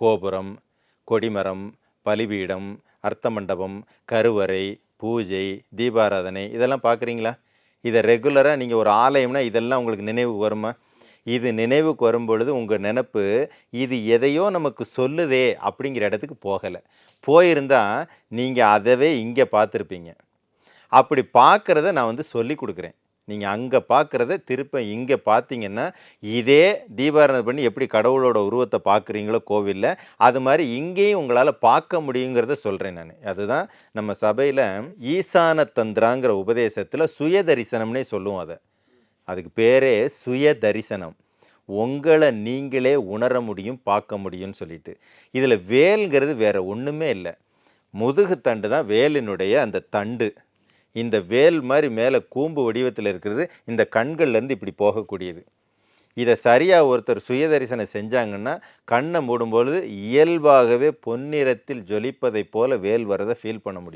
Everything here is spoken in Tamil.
கோபுரம் கொடிமரம் பலிபீடம் அர்த்த மண்டபம் கருவறை பூஜை தீபாராதனை இதெல்லாம் பார்க்குறீங்களா? இதை ரெகுலராக நீங்கள் ஒரு ஆலயம்னா இதெல்லாம் உங்களுக்கு நினைவு வருமா? இது நினைவுக்கு வரும்பொழுது உங்கள் நினப்பு இது எதையோ நமக்கு சொல்லுதே அப்படிங்கிற இடத்துக்கு போகலை. போயிருந்தால் நீங்கள் அதவே இங்கே பார்த்துருப்பீங்க. அப்படி பார்க்குறத நான் வந்து சொல்லி கொடுக்குறேன். நீங்கள் அங்கே பார்க்குறத திருப்ப இங்கே பார்த்தீங்கன்னா இதே தீபாரணை பண்ணி எப்படி கடவுளோட உருவத்தை பார்க்குறீங்களோ கோவிலில் அது மாதிரி இங்கேயும் உங்களால் பார்க்க முடியுங்கிறத சொல்கிறேன் நான். அதுதான் நம்ம சபையில் ஈசான தந்திராங்கிற உபதேசத்தில் சுய தரிசனம்னே சொல்லுவோம் அதை. அதுக்கு பேரே சுய தரிசனம் உங்களை நீங்களே உணர முடியும் பார்க்க முடியும்னு சொல்லிட்டு. இதில் வேல்ங்கிறது வேறு ஒன்றுமே இல்லை. முதுகு தண்டு தான் வேலினுடைய அந்த தண்டு. இந்த வேல் மாதிரி மேலே கூம்பு வடிவத்தில் இருக்கிறது இந்த கண்கள்லேருந்து இப்படி போகக்கூடியது. இதை சரியாக ஒருத்தர் சுயதரிசனம் செஞ்சாங்கன்னா கண்ணை மூடும்பொழுது இயல்பாகவே பொன்னிறத்தில் ஜொலிப்பதைப் போல வேல் வரதை ஃபீல் பண்ண முடியும்.